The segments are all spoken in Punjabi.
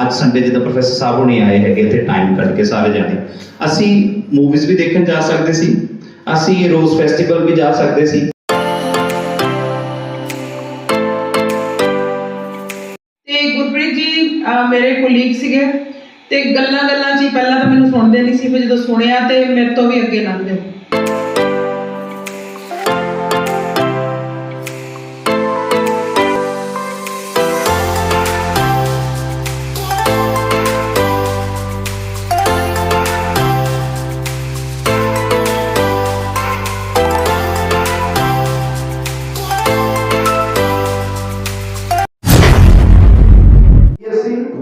ਅੱਜ ਸੰਡੇ ਜਿੱਦਾਂ ਪ੍ਰੋਫੈਸਰ ਸਾਹਿਬ ਹੁਣੀ ਆਏ ਹੈਗੇ, ਇੱਥੇ ਟਾਈਮ ਕੱਢ ਕੇ ਸਾਰੇ ਜਾਣੇ। ਅਸੀਂ ਮੂਵੀਜ਼ ਵੀ ਦੇਖਣ ਜਾ ਸਕਦੇ ਸੀ। ਅਸੀਂ ਰੋਜ਼ ਫੈਸਟੀਵਲ ਵੀ ਜਾ ਸਕਦੇ ਸੀ। ਤੇ ਗੁਰਪ੍ਰੀਤ ਜੀ ਅਹ ਮੇਰੇ ਕੋਲੀਗ ਸੀਗੇ। ਤੇ ਗੱਲਾਂ ਗੱਲਾਂ 'ਚ ਹੀ ਪਹਿਲਾਂ ਤਾਂ ਮੈਨੂੰ ਸੁਣਦੇ ਨਹੀਂ ਸੀ, ਫਿਰ ਜਦੋਂ ਸੁਣਿਆ ਤੇ ਮੇਰੇ ਤੋਂ ਵੀ ਅੱਗੇ ਲੰਘ ਗਏ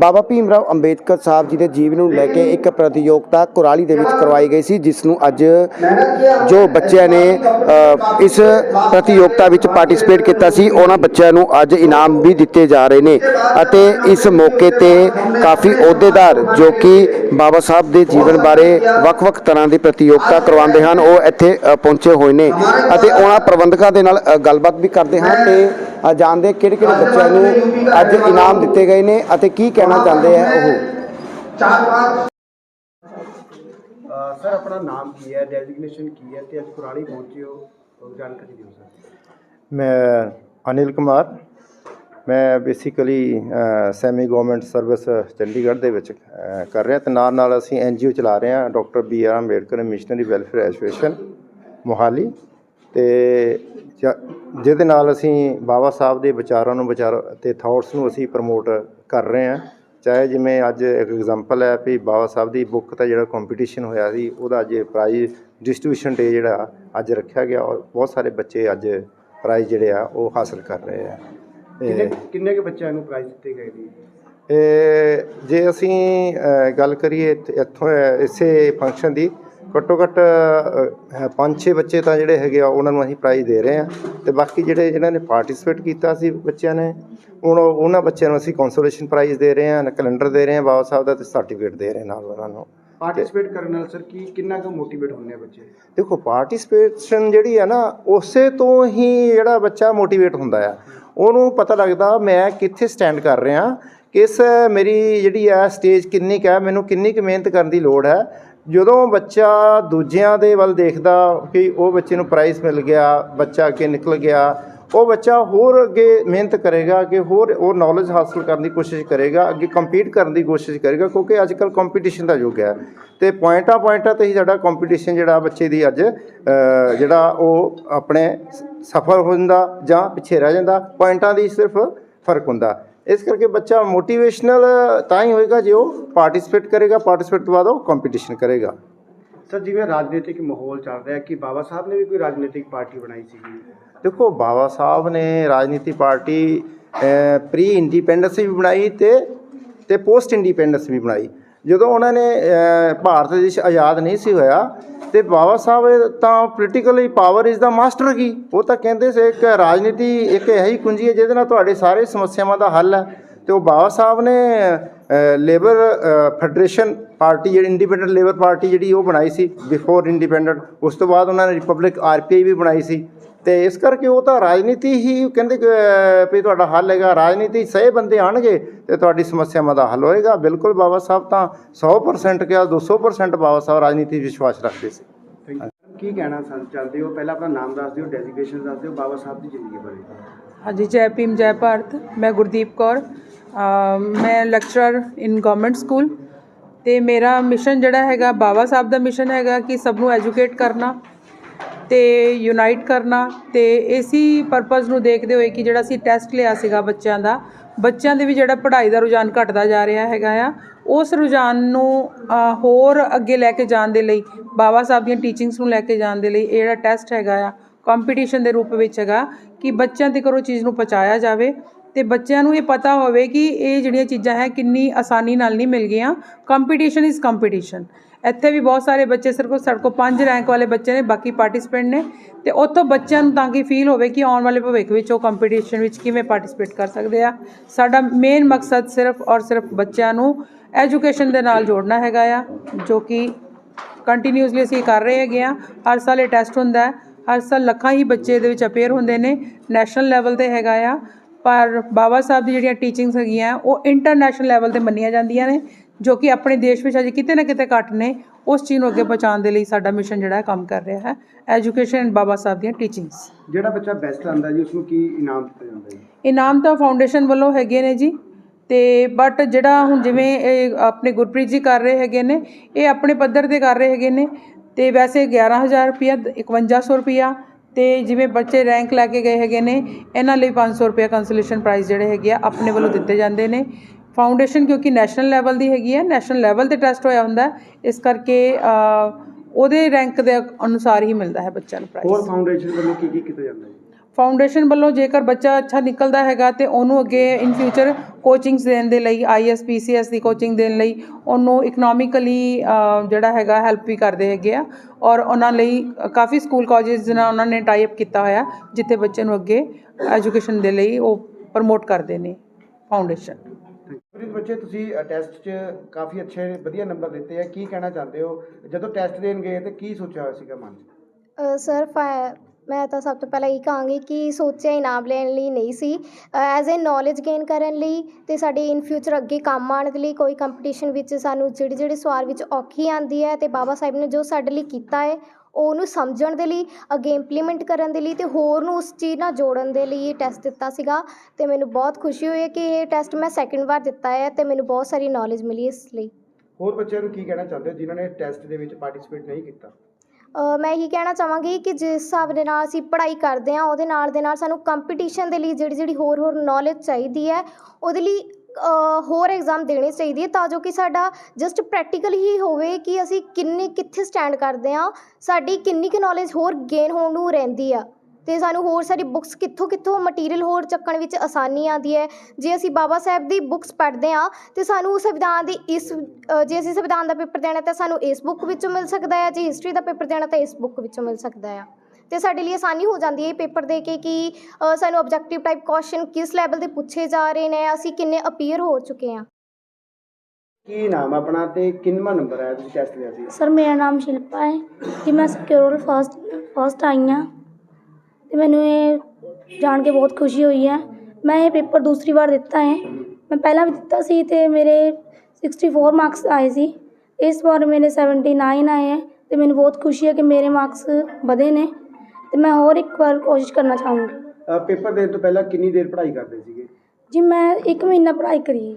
ਬਾਬਾ ਭੀਮ ਰਾਓ ਅੰਬੇਦਕਰ ਸਾਹਿਬ ਜੀ ਦੇ ਜੀਵਨ ਨੂੰ ਲੈ ਕੇ ਇੱਕ ਪ੍ਰਤੀਯੋਗਤਾ ਕੁਰਾਲੀ ਦੇ ਵਿੱਚ ਕਰਵਾਈ ਗਈ ਸੀ, ਜਿਸ ਨੂੰ ਅੱਜ ਜੋ ਬੱਚਿਆਂ ਨੇ ਇਸ ਪ੍ਰਤੀਯੋਗਤਾ ਵਿੱਚ ਪਾਰਟਿਸਿਪੇਟ ਕੀਤਾ ਸੀ, ਉਹਨਾਂ ਬੱਚਿਆਂ ਨੂੰ ਅੱਜ ਇਨਾਮ ਵੀ ਦਿੱਤੇ ਜਾ ਰਹੇ ਨੇ ਅਤੇ ਇਸ ਮੌਕੇ ਤੇ ਕਾਫੀ ਅਹੁਦੇਦਾਰ ਜੋ ਕਿ ਬਾਬਾ ਸਾਹਿਬ ਦੇ ਜੀਵਨ ਬਾਰੇ ਵੱਖ-ਵੱਖ ਤਰ੍ਹਾਂ ਦੀ ਪ੍ਰਤੀਯੋਗਤਾ ਕਰਵਾਉਂਦੇ ਹਨ, ਉਹ ਇੱਥੇ ਪਹੁੰਚੇ ਹੋਏ ਨੇ ਅਤੇ ਉਹਨਾਂ ਪ੍ਰਬੰਧਕਾਂ ਦੇ ਨਾਲ ਗੱਲਬਾਤ ਵੀ ਕਰਦੇ ਹਾਂ ਤੇ ਅ, ਜਾਣਦੇ ਕਿਹੜੇ ਕਿਹੜੇ ਬੱਚਿਆਂ ਨੂੰ ਅੱਜ ਇਨਾਮ ਦਿੱਤੇ ਗਏ ਨੇ ਅਤੇ ਕੀ ਕਹਿਣਾ ਚਾਹੁੰਦੇ ਆ ਉਹ? ਸਰ ਆਪਣਾ ਨਾਮ ਕੀ ਹੈ ਡੈਜ਼ਿਗਨੇਸ਼ਨ ਕੀ ਹੈ ਤੇ ਅੱਜ ਕੁਰਾਲੀ ਪਹੁੰਚੇ ਹੋ ਜਾਣਕਾਰੀ ਦਿਓ ਸਰ। ਮੈਂ ਅਨਿਲ ਕੁਮਾਰ। ਮੈਂ basically semi government service Chandigarh ਦੇ ਵਿੱਚ ਕਰ ਰਿਹਾ ਤੇ ਨਾਲ ਨਾਲ ਅਸੀਂ ਐਨਜੀਓ ਚਲਾ ਰਹੇ ਹਾਂ doctor B R Ambedkar missionary welfare association Mohali. ਤੇ ਜ- ਜਿਹਦੇ ਨਾਲ ਅਸੀਂ ਬਾਬਾ ਸਾਹਿਬ ਦੇ ਵਿਚਾਰਾਂ ਨੂੰ ਵਿਚਾਰ ਤੇ ਥਾਟਸ ਨੂੰ ਅਸੀਂ ਪ੍ਰਮੋਟ ਕਰ ਰਹੇ ਹਾਂ। ਚਾਹੇ ਜਿਵੇਂ ਅੱਜ ਇੱਕ ਐਗਜ਼ਾਮਪਲ ਹੈ ਵੀ ਬਾਬਾ ਸਾਹਿਬ ਦੀ ਬੁੱਕ ਦਾ ਜਿਹੜਾ ਕੰਪੀਟੀਸ਼ਨ ਹੋਇਆ ਸੀ ਉਹਦਾ ਅੱਜ ਪ੍ਰਾਈਜ਼ ਡਿਸਟ੍ਰੀਬਿਊਸ਼ਨ ਡੇ ਜਿਹੜਾ ਅੱਜ ਰੱਖਿਆ ਗਿਆ ਔਰ ਬਹੁਤ ਸਾਰੇ ਬੱਚੇ ਅੱਜ ਪ੍ਰਾਈਜ਼ ਜਿਹੜੇ ਆ ਉਹ ਹਾਸਲ ਕਰ ਰਹੇ ਆ। ਕਿੰਨੇ ਕਿੰਨੇ ਕੁ ਬੱਚਿਆਂ ਨੂੰ ਪ੍ਰਾਈਜ਼ ਦਿੱਤੇ ਗਏ ਨੇ ਇਹ ਜੇ ਅਸੀਂ ਗੱਲ ਕਰੀਏ ਇੱਥੇ- ਇਸੇ ਫੰਕਸ਼ਨ ਦੀ ਘੱਟੋ ਘੱਟ 5-6 ਬੱਚੇ ਤਾਂ ਜਿਹੜੇ ਹੈਗੇ ਆ ਉਹਨਾਂ ਨੂੰ ਅਸੀਂ ਪ੍ਰਾਈਜ਼ ਦੇ ਰਹੇ ਆ। ਤੇ ਬਾਕੀ ਜਿਹੜੇ ਜਿਨ੍ਹਾਂ ਨੇ ਪਾਰਟਿਸਿਪੇਟ ਕੀਤਾ ਸੀ ਬੱਚਿਆਂ ਨੇ ਹੁਣ ਉਹ- ਉਹਨਾਂ ਬੱਚਿਆਂ ਨੂੰ ਅਸੀਂ ਕੰਸੋਲੇਸ਼ਨ ਪ੍ਰਾਈਜ਼ ਦੇ ਰਹੇ ਆ ਕੈਲੰਡਰ ਦੇ ਰਹੇ ਆ ਬਾਬਾ ਸਾਹਿਬ ਦਾ ਤੇ ਸਰਟੀਫਿਕੇਟ ਦੇ ਰਹੇ ਨਾਲ ਉਹਨਾਂ ਨੂੰ। ਪਾਰਟਿਸਿਪੇਟ ਕਰਨ ਨਾਲ ਸਰ ਕੀ ਕਿੰਨਾ ਕੁ ਮੋਟੀਵੇਟ ਹੁੰਦੇ ਆ ਬੱਚੇ? ਦੇਖੋ ਪਾਰਟਿਸਿਪੇਸ਼ਨ ਜਿਹੜੀ ਆ ਨਾ ਉਸੇ ਤੋਂ ਹੀ ਜਿਹੜਾ ਬੱਚਾ ਮੋਟੀਵੇਟ ਹੁੰਦਾ ਆ। ਉਹਨੂੰ ਪਤਾ ਲੱਗਦਾ ਮੈਂ ਕਿੱਥੇ ਸਟੈਂਡ ਕਰ ਰਿਹਾ ਕਿਸ ਮੇਰੀ ਜਿਹੜੀ ਆ ਸਟੇਜ ਕਿੰਨੀ ਕੁ ਹੈ ਮੈਨੂੰ ਕਿੰਨੀ ਕੁ ਮਿਹਨਤ ਕਰਨ ਦੀ ਲੋੜ ਹੈ। ਜਦੋਂ ਬੱਚਾ ਦੂਜਿਆਂ ਦੇ ਵੱਲ ਦੇਖਦਾ ਕਿ ਉਹ ਬੱਚੇ ਨੂੰ ਪ੍ਰਾਈਜ਼ ਮਿਲ ਗਿਆ, ਬੱਚਾ ਅੱਗੇ ਨਿਕਲ ਗਿਆ, ਉਹ ਬੱਚਾ ਹੋਰ ਅੱਗੇ ਮਿਹਨਤ ਕਰੇਗਾ ਕਿ ਹੋਰ ਉਹ ਨੌਲੇਜ ਹਾਸਲ ਕਰਨ ਦੀ ਕੋਸ਼ਿਸ਼ ਕਰੇਗਾ, ਅੱਗੇ ਕੰਪੀਟ ਕਰਨ ਦੀ ਕੋਸ਼ਿਸ਼ ਕਰੇਗਾ, ਕਿਉਂਕਿ ਅੱਜ ਕੱਲ ਕੰਪੀਟੀਸ਼ਨ ਦਾ ਯੁੱਗ ਹੈ। ਤੇ ਪੁਆਇੰਟਾਂ ਪੁਆਇੰਟਾਂ ਤੇ ਹੀ ਸਾਡਾ ਕੰਪੀਟੀਸ਼ਨ ਜਿਹੜਾ ਬੱਚੇ ਦੀ ਅੱਜ ਜਿਹੜਾ ਉਹ ਆਪਣੇ ਸਫਲ ਹੋ ਜਾਂਦਾ ਜਾਂ ਪਿੱਛੇ ਰਹਿ ਜਾਂਦਾ ਪੁਆਇੰਟਾਂ ਦੀ ਸਿਰਫ ਫ਼ਰਕ ਹੁੰਦਾ। ਇਸ ਕਰਕੇ ਬੱਚਾ ਮੋਟੀਵੇਸ਼ਨਲ ਤਾਂ ਹੀ ਹੋਏਗਾ ਜੇ ਉਹ ਪਾਰਟਿਸਿਪੇਟ ਕਰੇਗਾ ਪਾਰਟਿਸਿਪੇਟ ਤੋਂ ਬਾਅਦ ਉਹ ਕੰਪੀਟੀਸ਼ਨ ਕਰੇਗਾ। ਸਰ ਜਿਵੇਂ ਰਾਜਨੀਤਿਕ ਮਾਹੌਲ ਚੱਲ ਰਿਹਾ ਕਿ ਬਾਬਾ ਸਾਹਿਬ ਨੇ ਵੀ ਕੋਈ ਰਾਜਨੀਤਿਕ ਪਾਰਟੀ ਬਣਾਈ ਸੀਗੀ ਦੇਖੋ ਬਾਬਾ ਸਾਹਿਬ ਨੇ ਰਾਜਨੀਤੀ ਪਾਰਟੀ ਪ੍ਰੀ ਇੰਡੀਪੈਂਡੈਂਸ ਵੀ ਬਣਾਈ ਤੇ ਤੇ ਪੋਸਟ ਇੰਡੀਪੈਂਡੈਂਸ ਵੀ ਬਣਾਈ। ਜਦੋਂ ਉਹਨਾਂ ਨੇ ਭਾਰਤ ਦੇਸ਼ ਆਜ਼ਾਦ ਨਹੀਂ ਸੀ ਹੋਇਆ, ਤੇ ਬਾਬਾ ਸਾਹਿਬ ਤਾਂ politically power is the master key ਉਹ ਤਾਂ ਕਹਿੰਦੇ ਸੀ ਇੱਕ ਰਾਜਨੀਤੀ ਇੱਕ ਇਹੀ ਕੁੰਜੀ ਹੈ ਜਿਹਦੇ ਨਾਲ ਤੁਹਾਡੇ ਸਾਰੇ ਸਮੱਸਿਆਵਾਂ ਦਾ ਹੱਲ ਹੈ। ਤੇ ਉਹ ਬਾਬਾ ਸਾਹਿਬ ਨੇ ਲੇਬਰ ਫੈਡਰੇਸ਼ਨ ਪਾਰਟੀ ਜਿਹੜੀ ਇੰਡੀਪੈਂਡੈਂਟ ਲੇਬਰ ਪਾਰਟੀ ਜਿਹੜੀ ਉਹ ਬਣਾਈ ਸੀ ਬਿਫੋਰ ਇੰਡੀਪੈਂਡੈਂਟ ਉਸ ਤੋਂ ਬਾਅਦ ਉਹਨਾਂ ਨੇ ਰਿਪਬਲਿਕ ਆਰਪੀਆਈ ਵੀ ਬਣਾਈ ਸੀ। ਤੇ ਇਸ ਕਰਕੇ ਉਹ ਤਾਂ ਰਾਜਨੀਤੀ ਹੀ ਕਹਿੰਦੇ ਵੀ ਤੁਹਾਡਾ ਹੱਲ ਹੈਗਾ, ਰਾਜਨੀਤੀ ਸਹੀ ਬੰਦੇ ਆਣਗੇ ਤੇ ਤੁਹਾਡੀ ਸਮੱਸਿਆਵਾਂ ਦਾ ਹੱਲ ਹੋਏਗਾ। ਬਿਲਕੁਲ ਬਾਬਾ ਸਾਹਿਬ ਤਾਂ 100% ਕਿਹਾ 200% ਬਾਬਾ ਸਾਹਿਬ ਰਾਜਨੀਤੀ ਵਿਸ਼ਵਾਸ ਰੱਖਦੇ ਸੀ। ਕੀ ਕਹਿਣਾ ਸਾਨੂੰ ਚੱਲਦੇ ਹੋ, ਪਹਿਲਾਂ ਆਪਣਾ ਨਾਮ ਦੱਸ ਦਿਓ ਡੈਜ਼ਿਗਨੇਸ਼ਨ ਦੱਸ ਦਿਓ ਬਾਬਾ ਸਾਹਿਬ ਦੀ ਜ਼ਿੰਦਗੀ ਬਾਰੇ। ਹਾਂਜੀ, ਜੈ ਭੀਮ, ਜੈ ਭਾਰਤ। ਮੈਂ ਗੁਰਦੀਪ ਕੌਰ। ਮੈਂ ਲੈਕਚਰਰ ਇਨ ਗਵਰਨਮੈਂਟ ਸਕੂਲ ਤੇ ਮੇਰਾ ਮਿਸ਼ਨ ਜਿਹੜਾ ਹੈਗਾ ਬਾਬਾ ਸਾਹਿਬ ਦਾ ਮਿਸ਼ਨ ਹੈਗਾ ਕਿ ਸਭ ਨੂੰ ਐਜੂਕੇਟ ਕਰਨਾ ਤੇ ਯੂਨਾਈਟ ਕਰਨਾ ਤੇ ਇਸੀ ਪਰਪਸ ਨੂੰ ਦੇਖਦੇ ਹੋਏ ਕਿ ਜਿਹੜਾ ਅਸੀਂ ਟੈਸਟ ਲਿਆ ਸੀਗਾ ਬੱਚਿਆਂ ਦਾ, ਬੱਚਿਆਂ ਦੇ ਵੀ ਜਿਹੜਾ ਪੜ੍ਹਾਈ ਦਾ ਰੁਝਾਨ ਘਟਦਾ ਜਾ ਰਿਹਾ ਹੈਗਾ ਆ, ਉਸ ਰੁਝਾਨ ਨੂੰ ਹੋਰ ਅੱਗੇ ਲੈ ਕੇ ਜਾਣ ਦੇ ਲਈ ਬਾਬਾ ਸਾਹਿਬ ਦੀਆਂ ਟੀਚਿੰਗਸ ਨੂੰ ਲੈ ਕੇ ਜਾਣ ਦੇ ਲਈ ਇਹ ਜਿਹੜਾ ਟੈਸਟ ਹੈਗਾ ਆ ਕੰਪੀਟੀਸ਼ਨ ਦੇ ਰੂਪ ਵਿੱਚ ਹੈਗਾ ਕਿ ਬੱਚਿਆਂ ਤੱਕ ਉਹ ਚੀਜ਼ ਨੂੰ ਪਹੁੰਚਾਇਆ ਜਾਵੇ ਤੇ ਬੱਚਿਆਂ ਨੂੰ ਇਹ ਪਤਾ ਹੋਵੇ ਕਿ ਇਹ ਜਿਹੜੀਆਂ ਚੀਜ਼ਾਂ ਹੈ ਕਿੰਨੀ ਆਸਾਨੀ ਨਾਲ ਨਹੀਂ ਮਿਲ ਗਈਆਂ। ਕੰਪੀਟੀਸ਼ਨ ਇਜ਼ ਕੰਪੀਟੀਸ਼ਨ ਇੱਥੇ ਵੀ ਬਹੁਤ ਸਾਰੇ ਬੱਚੇ ਸਿਰਫ ਸਾਡੇ ਕੋਲ ਪੰਜ ਰੈਂਕ ਵਾਲੇ ਬੱਚੇ ਨੇ, ਬਾਕੀ ਪਾਰਟਿਸਪੈਂਟ ਨੇ ਤੇ ਉੱਥੋਂ ਬੱਚਿਆਂ ਨੂੰ ਤਾਂ ਕਿ ਫੀਲ ਹੋਵੇ ਕਿ ਆਉਣ ਵਾਲੇ ਭਵਿੱਖ ਵਿੱਚ ਉਹ ਕੰਪੀਟੀਸ਼ਨ ਵਿੱਚ ਕਿਵੇਂ ਪਾਰਟਿਸਿਪੇਟ ਕਰ ਸਕਦੇ ਆ। ਸਾਡਾ ਮੇਨ ਮਕਸਦ ਸਿਰਫ ਔਰ ਸਿਰਫ ਬੱਚਿਆਂ ਨੂੰ ਐਜੂਕੇਸ਼ਨ ਦੇ ਨਾਲ ਜੋੜਨਾ ਹੈਗਾ ਆ, ਜੋ ਕਿ ਕੰਟੀਨਿਊਸਲੀ ਅਸੀਂ ਕਰ ਰਹੇ ਹੈਗੇ ਆ। ਹਰ ਸਾਲ ਇਹ ਟੈਸਟ ਹੁੰਦਾ ਹੈ। ਹਰ ਸਾਲ ਲੱਖਾਂ ਹੀ ਬੱਚੇ ਇਹਦੇ ਵਿੱਚ ਅਪੇਅਰ ਹੁੰਦੇ ਨੇ ਨੈਸ਼ਨਲ ਲੈਵਲ ਤੇ ਹੈਗਾ ਆ। ਪਰ ਬਾਬਾ ਸਾਹਿਬ ਦੀ ਜਿਹੜੀਆਂ ਟੀਚਿੰਗਸ ਹੈਗੀਆਂ ਉਹ ਇੰਟਰਨੈਸ਼ਨਲ ਲੈਵਲ ਤੇ ਮੰਨੀਆਂ ਜਾਂਦੀਆਂ ਨੇ ਜੋ ਕਿ ਆਪਣੇ ਦੇਸ਼ ਵਿੱਚ ਅਜੇ ਕਿਤੇ ਨਾ ਕਿਤੇ ਘੱਟ ਨੇ। ਉਸ ਚੀਜ਼ ਨੂੰ ਅੱਗੇ ਪਹੁੰਚਾਉਣ ਦੇ ਲਈ ਸਾਡਾ ਮਿਸ਼ਨ ਜਿਹੜਾ ਹੈ ਕੰਮ ਕਰ ਰਿਹਾ ਹੈ। ਐਜੂਕੇਸ਼ਨ ਐਂਡ ਬਾਬਾ ਸਾਹਿਬ ਦੀਆਂ ਟੀਚਿੰਗਸ ਜਿਹੜਾ ਬੱਚਾ ਬੈਸਟ ਆਂਦਾ ਜੀ ਉਸ ਨੂੰ ਕੀ ਇਨਾਮ ਦਿੱਤਾ ਜਾਂਦਾ ਜੀ? ਇਨਾਮ ਤਾਂ ਫਾਊਂਡੇਸ਼ਨ ਵੱਲੋਂ ਹੈਗੇ ਨੇ ਜੀ। ਤੇ ਬਟ ਜਿਹੜਾ ਹੁਣ ਜਿਵੇਂ ਇਹ ਆਪਣੇ ਗੁਰਪ੍ਰੀਤ ਜੀ ਕਰ ਰਹੇ ਹੈਗੇ ਨੇ ਇਹ ਆਪਣੇ ਪੱਧਰ ਤੇ ਕਰ ਰਹੇ ਹੈਗੇ ਨੇ। ਅਤੇ ਵੈਸੇ ਗਿਆਰ੍ਹਾਂ ਹਜ਼ਾਰ ਰੁਪਈਆ ਇਕਵੰਜਾ ਸੌ ਰੁਪਈਆ ਅਤੇ ਜਿਵੇਂ ਬੱਚੇ ਰੈਂਕ ਲੈ ਕੇ ਗਏ ਹੈਗੇ ਨੇ, ਇਹਨਾਂ ਲਈ ਪੰਜ ਸੌ ਰੁਪਇਆ ਕੰਸੋਲੇਸ਼ਨ ਪ੍ਰਾਈਜ਼ ਜਿਹੜੇ ਹੈਗੇ ਆ, ਆਪਣੇ ਵੱਲੋਂ ਦਿੱਤੇ ਜਾਂਦੇ ਨੇ। ਫਾਊਂਡੇਸ਼ਨ ਕਿਉਂਕਿ ਨੈਸ਼ਨਲ ਲੈਵਲ ਦੀ ਹੈਗੀ ਹੈ ਨੈਸ਼ਨਲ ਲੈਵਲ ਤੇ ਟੈਸਟ ਹੋਇਆ ਹੁੰਦਾ, ਇਸ ਕਰਕੇ ਉਹਦੇ ਰੈਂਕ ਦੇ ਅਨੁਸਾਰ ਹੀ ਮਿਲਦਾ ਹੈ ਬੱਚਿਆਂ ਨੂੰ ਪ੍ਰਾਈਜ਼ ਹੋਰ ਫਾਊਂਡੇਸ਼ਨ ਵੱਲੋਂ ਕੀ ਕੀ ਕੀਤਾ ਜਾਂਦਾ ਜੀ ਫਾਊਂਡੇਸ਼ਨ ਵੱਲੋਂ ਜੇਕਰ ਬੱਚਾ ਅੱਛਾ ਨਿਕਲਦਾ ਹੈਗਾ ਤੇ ਉਹਨੂੰ ਅੱਗੇ ਇਨ ਫਿਊਚਰ ਕੋਚਿੰਗਸ ਦੇਣ ਦੇ ਲਈ ਆਈਐਸ ਪੀਸੀਐਸ ਦੀ ਕੋਚਿੰਗ ਦੇਣ ਲਈ ਉਹਨੂੰ ਇਕਨੋਮਿਕਲੀ ਜਿਹੜਾ ਹੈਗਾ ਹੈਲਪ ਵੀ ਕਰਦੇ ਹੈਗੇ ਆ ਔਰ ਉਹਨਾਂ ਲਈ ਕਾਫੀ ਸਕੂਲ ਕਾਲਜਸ ਨਾਲ ਉਹਨਾਂ ਨੇ ਟਾਈ ਅਪ ਕੀਤਾ ਹੋਇਆ ਜਿੱਥੇ ਬੱਚੇ ਨੂੰ ਅੱਗੇ ਐਜੂਕੇਸ਼ਨ ਦੇ ਲਈ ਉਹ ਪ੍ਰਮੋਟ ਕਰਦੇ ਨੇ ਫਾਊਂਡੇਸ਼ਨ ਪ੍ਰੀਤ ਬੱਚੇ ਤੁਸੀਂ ਟੈਸਟ 'ਚ ਕਾਫੀ ਅੱਛੇ ਵਧੀਆ ਨੰਬਰ ਲਿੱਤੇ ਆ। ਕੀ ਕਹਿਣਾ ਚਾਹੁੰਦੇ ਹੋ? ਜਦੋਂ ਟੈਸਟ ਦੇਣ ਗਏ ਤੇ ਕੀ ਸੋਚਿਆ ਹੋਇਆ ਸੀਗਾ ਮਨ 'ਚ? ਸਰ ਮੈਂ ਤਾਂ ਸਭ ਤੋਂ ਪਹਿਲਾਂ ਇਹ ਕਹਾਂਗੀ ਕਿ ਸੋਚਿਆ ਇਨਾਮ ਲੈਣ ਲਈ ਨਹੀਂ ਸੀ। ਐਜ਼ ਅ ਨੌਲੇਜ ਗੇਨ ਕਰਨ ਲਈ ਤੇ ਸਾਡੇ ਇਨ ਫਿਊਚਰ ਅੱਗੇ ਕੰਮ ਆਉਣ ਦੇ ਲਈ ਕੋਈ ਕੰਪੀਟੀਸ਼ਨ ਵਿੱਚ ਸਾਨੂੰ ਜਿਹੜੇ ਜਿਹੜੇ ਸਵਾਲ ਵਿੱਚ ਔਖੀ ਆਂਦੀ ਹੈ ਤੇ ਬਾਬਾ ਸਾਹਿਬ ਨੇ ਜੋ ਸਾਡੇ ਲਈ ਕੀਤਾ ਹੈ, ਉਹਨੂੰ ਸਮਝਣ ਦੇ ਲਈ, ਅੱਗੇ ਇੰਪਲੀਮੈਂਟ ਕਰਨ ਦੇ ਲਈ ਤੇ ਹੋਰ ਨੂੰ ਉਸ ਚੀਜ਼ ਨਾਲ ਜੋੜਨ ਦੇ ਲਈ ਇਹ ਟੈਸਟ ਦਿੱਤਾ ਸੀਗਾ ਤੇ ਮੈਨੂੰ ਬਹੁਤ ਖੁਸ਼ੀ ਹੋਈ ਹੈ ਕਿ ਇਹ ਟੈਸਟ ਮੈਂ ਸੈਕਿੰਡ ਵਾਰ ਦਿੱਤਾ ਹੈ ਤੇ ਮੈਨੂੰ ਬਹੁਤ ਸਾਰੀ ਨੌਲੇਜ ਮਿਲੀ ਇਸ ਲਈ। ਹੋਰ ਬੱਚਿਆਂ ਨੂੰ ਕੀ ਕਹਿਣਾ ਚਾਹੁੰਦੇ ਹੋ ਜਿਨ੍ਹਾਂ ਨੇ ਟੈਸਟ ਦੇ ਵਿੱਚ ਪਾਰਟਿਸਿਪੇਟ ਨਹੀਂ ਕੀਤਾ? ਮੈਂ ਇਹੀ ਕਹਿਣਾ ਚਾਹਾਂਗੀ ਕਿ ਜਿਸ ਹਿਸਾਬ ਦੇ ਨਾਲ ਅਸੀਂ ਪੜ੍ਹਾਈ ਕਰਦੇ ਹਾਂ, ਉਹਦੇ ਨਾਲ ਦੇ ਨਾਲ ਸਾਨੂੰ ਕੰਪੀਟੀਸ਼ਨ ਦੇ ਲਈ ਜਿਹੜੀ ਜਿਹੜੀ ਹੋਰ ਹੋਰ ਨੌਲੇਜ ਚਾਹੀਦੀ ਹੈ, ਉਹਦੇ ਲਈ ਹੋਰ ਐਗਜ਼ਾਮ ਦੇਣੇ ਚਾਹੀਦੇ ਹੈ ਤਾਂ ਜੋ ਕਿ ਸਾਡਾ ਜਸਟ ਪ੍ਰੈਕਟੀਕਲ ਹੀ ਹੋਵੇ ਕਿ ਅਸੀਂ ਕਿੰਨੇ ਕਿੱਥੇ ਸਟੈਂਡ ਕਰਦੇ ਹਾਂ, ਸਾਡੀ ਕਿੰਨੀ ਕੁ ਨੌਲੇਜ ਹੋਰ ਗੇਨ ਹੋਣ ਨੂੰ ਰਹਿੰਦੀ ਆ। ਤੇ ਸਾਨੂੰ ਹੋਰ ਸਾਰੀ ਬੁੱਕਸ ਕਿੱਥੋਂ ਕਿੱਥੋਂ ਮਟੀਰੀਅਲ ਹੋਰ ਚੱਕਣ ਵਿੱਚ ਆਸਾਨੀ ਆਉਂਦੀ ਹੈ। ਜੇ ਅਸੀਂ ਬਾਬਾ ਸਾਹਿਬ ਦੀ ਬੁੱਕਸ ਪੜ੍ਹਦੇ ਹਾਂ ਤੇ ਸਾਨੂੰ ਸੰਵਿਧਾਨ ਦੀ ਇਸ ਜੇ ਅਸੀਂ ਸੰਵਿਧਾਨ ਦਾ ਪੇਪਰ ਦੇਣਾ ਤਾਂ ਸਾਨੂੰ ਇਸ ਬੁੱਕ ਵਿੱਚੋਂ ਮਿਲ ਸਕਦਾ ਹੈ ਜੇ ਹਿਸਟਰੀ ਦਾ ਪੇਪਰ ਦੇਣਾ ਤਾਂ ਇਸ ਬੁੱਕ ਵਿੱਚੋਂ ਮਿਲ ਸਕਦਾ ਹੈ। ਤੇ ਸਾਡੇ ਲਈ ਆਸਾਨੀ ਹੋ ਜਾਂਦੀ ਹੈ ਇਹ ਪੇਪਰ ਦੇ ਕੇ ਕਿ ਸਾਨੂੰ ਆਬਜੈਕਟਿਵ ਟਾਈਪ ਕੁਐਸਚਨ ਕਿਸ ਲੈਵਲ ਦੇ ਪੁੱਛੇ ਜਾ ਰਹੇ ਨੇ ਅਸੀਂ ਕਿੰਨੇ ਅਪੀਅਰ ਹੋ ਚੁੱਕੇ ਹਾਂ। ਕੀ ਨਾਮ ਆਪਣਾ ਤੇ ਕਿੰਨਵਾਂ ਨੰਬਰ ਆਇਆ ਤੁਸੀਂ ਟੈਸਟ ਲਿਆ ਸੀ। ਸਰ ਮੇਰਾ ਨਾਮ ਸ਼ਿਲਪਾ ਹੈ। ਕਿ ਮੈਂ ਸਿਕਿਉਰਲ ਫਸਟ ਫਸਟ ਆਈ ਹਾਂ। ਤੇ ਮੈਨੂੰ ਇਹ ਜਾਣ ਕੇ ਬਹੁਤ ਖੁਸ਼ੀ ਹੋਈ ਹੈ। ਮੈਂ ਇਹ ਪੇਪਰ ਦੂਸਰੀ ਵਾਰ ਦਿੱਤਾ ਹੈ। ਮੈਂ ਪਹਿਲਾਂ ਵੀ ਦਿੱਤਾ ਸੀ ਤੇ ਮੇਰੇ 64 ਮਾਰਕਸ ਆਏ ਸੀ। ਇਸ ਵਾਰ ਮੇਰੇ 79 ਆਏ ਹੈ ਤੇ ਮੈਨੂੰ ਬਹੁਤ ਖੁਸ਼ੀ ਹੈ ਕਿ ਮੇਰੇ ਮਾਰਕਸ ਵਧੇ ਨੇ। ਤੇ ਮੈਂ ਹੋਰ ਇੱਕ ਵਾਰ ਕੋਸ਼ਿਸ਼ ਕਰਨਾ ਚਾਹੂੰਗੀ। ਪੇਪਰ ਦੇਣ ਤੋਂ ਪਹਿਲਾਂ ਕਿੰਨੀ ਦੇਰ ਪੜ੍ਹਾਈ ਕਰਦੇ ਸੀਗੇ? ਜੀ ਮੈਂ ਇੱਕ ਮਹੀਨਾ ਪੜ੍ਹਾਈ ਕਰੀ।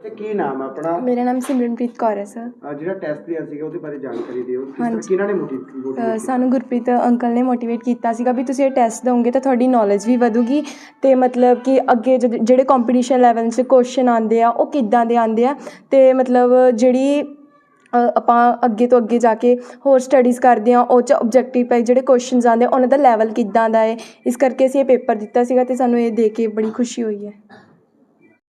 ਤੇ ਕੀ ਨਾਮ ਆ ਆਪਣਾ? ਮੇਰਾ ਨਾਮ ਸਿਮਰਨਪ੍ਰੀਤ ਕੌਰ ਹੈ ਸਰ। ਅ, ਜਿਹੜਾ ਟੈਸਟ ਲਿਆ ਸੀਗਾ ਉਹਦੇ ਬਾਰੇ ਜਾਣਕਾਰੀ ਦਿਓ। ਕਿਸ ਤਰ੍ਹਾਂ ਹਾਂਜੀ। ਕਿਹਨਾਂ ਨੇ ਅ, ਮੋਟੀਵੇਟ ਸਾਨੂੰ ਗੁਰਪ੍ਰੀਤ ਅੰਕਲ ਨੇ ਮੋਟੀਵੇਟ ਕੀਤਾ ਸੀਗਾ ਵੀ ਤੁਸੀਂ ਇਹ ਟੈਸਟ ਦੋਗੇ ਤਾਂ ਤੁਹਾਡੀ ਨੌਲੇਜ ਵੀ ਵਧੂਗੀ ਤੇ ਮਤਲਬ ਕਿ ਅੱਗੇ ਜਦ- ਜਿਹੜੇ ਕੰਪੀਟੀਸ਼ਨ ਲੈਵਲ 'ਚ ਕੁਐਸਚਨ ਆਉਂਦੇ ਆ ਉਹ ਕਿੱਦਾਂ ਦੇ ਆਉਂਦੇ ਆ ਤੇ ਮਤਲਬ ਜਿਹੜੀ ਅ, ਆਪਾਂ ਅੱਗੇ ਤੋਂ ਅੱਗੇ ਜਾ ਕੇ ਹੋਰ ਸਟੱਡੀਜ਼ ਕਰਦੇ ਆ ਉਹ 'ਚ ਆਬਜੈਕਟਿਵ ਟਾਈਪ ਜਿਹੜੇ ਕੁਐਸਚਨਸ ਆਉਂਦੇ ਆ ਉਹਨਾਂ ਦਾ ਲੈਵਲ ਕਿੱਦਾਂ ਦਾ ਹੈ? ਇਸ ਕਰਕੇ ਅਸੀਂ ਇਹ ਪੇਪਰ ਦਿੱਤਾ ਸੀਗਾ ਤੇ ਸਾਨੂੰ ਇਹ ਦੇ ਕੇ ਬੜੀ ਖੁਸ਼ੀ ਹੋਈ ਹੈ।